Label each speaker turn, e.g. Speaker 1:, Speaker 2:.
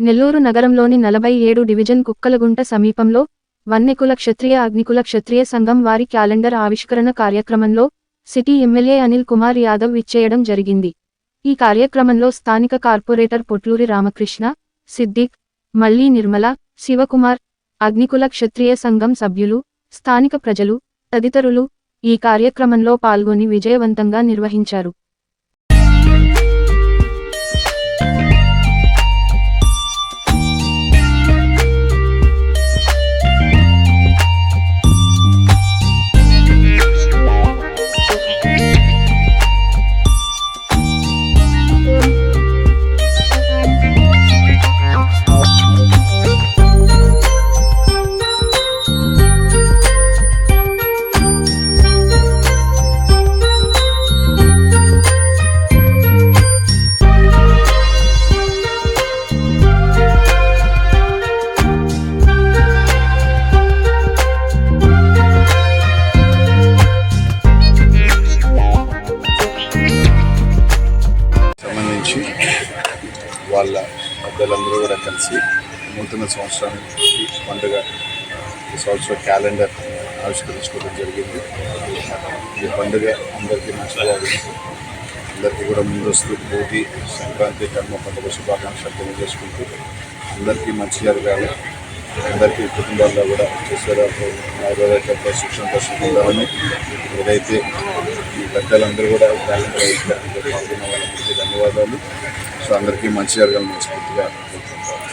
Speaker 1: నెల్లూరు నగరంలోని నలభై ఏడు డివిజన్ కుక్కలగుంట సమీపంలో వన్నెకుల క్షత్రియ అగ్నికుల క్షత్రియ సంఘం వారి క్యాలెండర్ ఆవిష్కరణ కార్యక్రమంలో సిటీ ఎమ్మెల్యే అనిల్ కుమార్ యాదవ్ ఇచ్చేయడం జరిగింది. ఈ కార్యక్రమంలో స్థానిక కార్పొరేటర్ పొట్లూరి రామకృష్ణ సిద్దిక్ మల్లి నిర్మల శివకుమార్ అగ్నికుల క్షత్రియ సంఘం సభ్యులు స్థానిక ప్రజలు తదితరులు ఈ కార్యక్రమంలో పాల్గొని విజయవంతంగా నిర్వహించారు.
Speaker 2: వాళ్ళ పెద్దలందరూ కూడా కలిసి నూతన సంవత్సరానికి పండుగ ఈ సంవత్సర క్యాలెండర్ ఆవిష్కరించుకోవడం జరిగింది. ఈ పండుగ అందరికీ మంచిగా అందరికీ కూడా ముందస్తు పోటీ సంక్రాంతి కర్మ పండుగ శుభాకాంక్షలు తెలియజేసుకుంటూ అందరికీ మంచి జరగాలి. అందరికీ కుటుంబాల్లో కూడా ఈశ్వరాలు ఆరోగ్య సుఖంతోషం ఉండాలని ఏదైతే ఈ పెద్దలందరూ కూడా క్యాలెండర్ ధన్యవాదాలు. సో అందరికీ మంచి జరగాలని మనస్ఫూర్తిగా కోరుకుంటాను